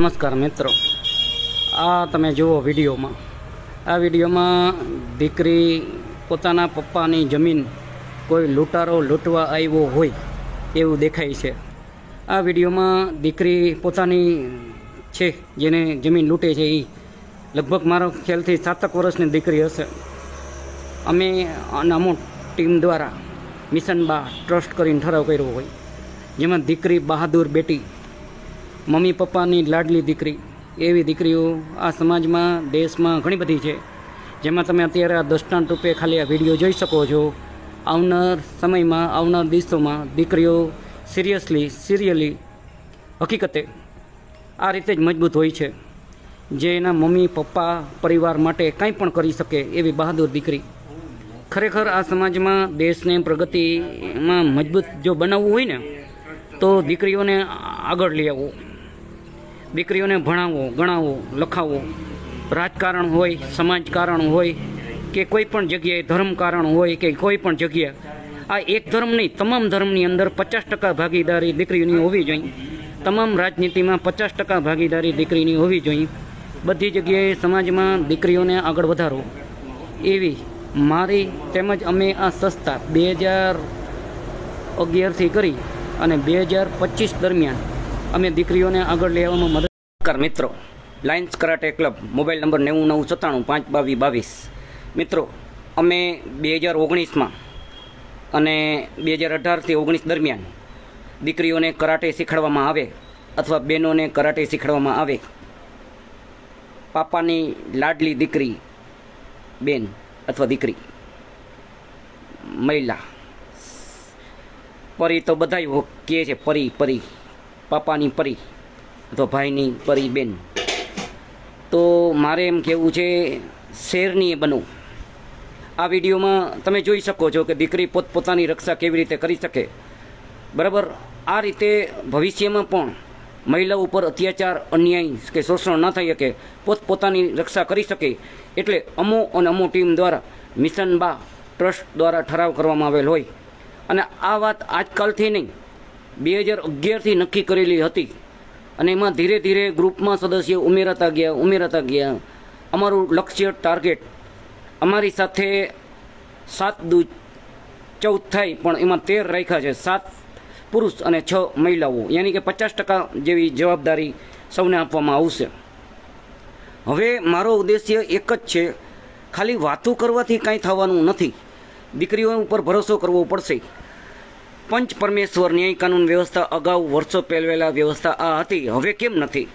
નમસ્કાર મિત્રો. આ તમે જુઓ વિડીયોમાં. આ વિડીયોમાં દીકરી પોતાના પપ્પાની જમીન કોઈ લૂંટારો લૂંટવા આવ્યો હોય એવું દેખાય છે. આ વિડીયોમાં દીકરી પોતાની છે, જેને જમીન લૂંટે છે એ લગભગ મારો ખ્યાલથી સાતક વર્ષની દીકરી હશે. અમે અમુક ટીમ દ્વારા મિશન બા ટ્રસ્ટ કરીને ઠરાવ કર્યો હોય. જેમાં દીકરી બહાદુર બેટી મમ્મી પપ્પાની લાડલી દીકરી, એવી દીકરીઓ આ સમાજમાં, દેશમાં ઘણી બધી છે. જેમાં તમે અત્યારે આ દ્રષ્ટાંત રૂપે ખાલી આ વીડિયો જોઈ શકો છો. આવનાર સમયમાં, આવનાર દિવસોમાં દીકરીઓ સિરિયસલી સિરિયલી હકીકતે આ રીતે જ મજબૂત હોય છે. જે એના મમ્મી, પપ્પા, પરિવાર માટે કંઈ પણ કરી શકે એવી બહાદુર દીકરી. ખરેખર આ સમાજમાં, દેશને પ્રગતિમાં મજબૂત જો બનાવવું હોય ને, તો દીકરીઓને આગળ લઈ આવવું. દીકરીઓને ભણાવો ગણાવો લખાવો રાજકારણ હોય સમાજકારણ હોય, કે કોઈ પણ જગ્યાએ ધર્મકારણ હોય, કે કોઈ પણ જગ્યા આ એક ધર્મ નહીં તમામ ધર્મની અંદર પચાસ ટકા ભાગીદારી દીકરીની હોવી જોઈએ. તમામ રાજનીતિમાં પચાસ ટકા ભાગીદારી દીકરીની હોવી જોઈએ. બધી જગ્યાએ સમાજમાં દીકરીઓને આગળ વધારો એવી મારી તેમજ અમે આ સંસ્થા બે હજાર અગિયારથી કરી અને બે હજાર પચીસ દરમિયાન અમે દીકરીઓને આગળ લેવામાં મદદ કર મિત્રો. Lions karate club mobile number નેવું નવ સત્તાણું પાંચ બાવીસ બાવીસ. મિત્રો, અમે બે હજાર ઓગણીસમાં અને બે હજાર અઢારથી ઓગણીસ દરમિયાન દીકરીઓને કરાટે શીખવાડવામાં આવે અથવા બહેનોને કરાટે શીખવાડવામાં આવે. પાપાની લાડલી દીકરી, બેન અથવા દીકરી, મહિલા. પરી તો બધા કહે છે, પરી પરી. પાપાની પરી અથવા ભાઈની પરી બેન. તો મારે એમ કહેવું છે, શેરની બનવું? આ વિડીયોમાં તમે જોઈ શકો છો કે દીકરી પોતપોતાની રક્ષા કેવી રીતે કરી શકે. બરાબર? આ રીતે ભવિષ્યમાં પણ મહિલાઓ ઉપર અત્યાચાર, અન્યાય કે શોષણ ન થઈ શકે, પોતપોતાની રક્ષા કરી શકે. એટલે અમો અને અમો ટીમ દ્વારા મિશન બા ટ્રસ્ટ દ્વારા ઠરાવ કરવામાં આવેલ હોય. અને આ વાત આજકાલથી નહીં બે હજાર અગિયારથી નક્કી કરેલી હતી. અને એમાં ધીરે ધીરે ગ્રુપમાં સદસ્ય ઉમેરાતા ગયા ઉમેરાતા ગયા. અમારું લક્ષ્ય ટાર્ગેટ અમારી સાથે સાત દુ, ચૌદ થાય, પણ એમાં તેર રાખ્યા છે. સાત પુરુષ અને છ મહિલાઓ. યાની કે પચાસ ટકા જેવી જવાબદારી સૌને આપવામાં આવશે. હવે મારો ઉદ્દેશ્ય એક જ છે, ખાલી વાતો કરવાથી કાંઈ થવાનું નથી. દીકરીઓ ઉપર ભરોસો કરવો પડશે. પંચ પરમેશ્વર ન્યાય કાનૂન વ્યવસ્થા અગાઉ વર્ષો પહેલવેલા વ્યવસ્થા આ હતી. હવે કેમ નથી?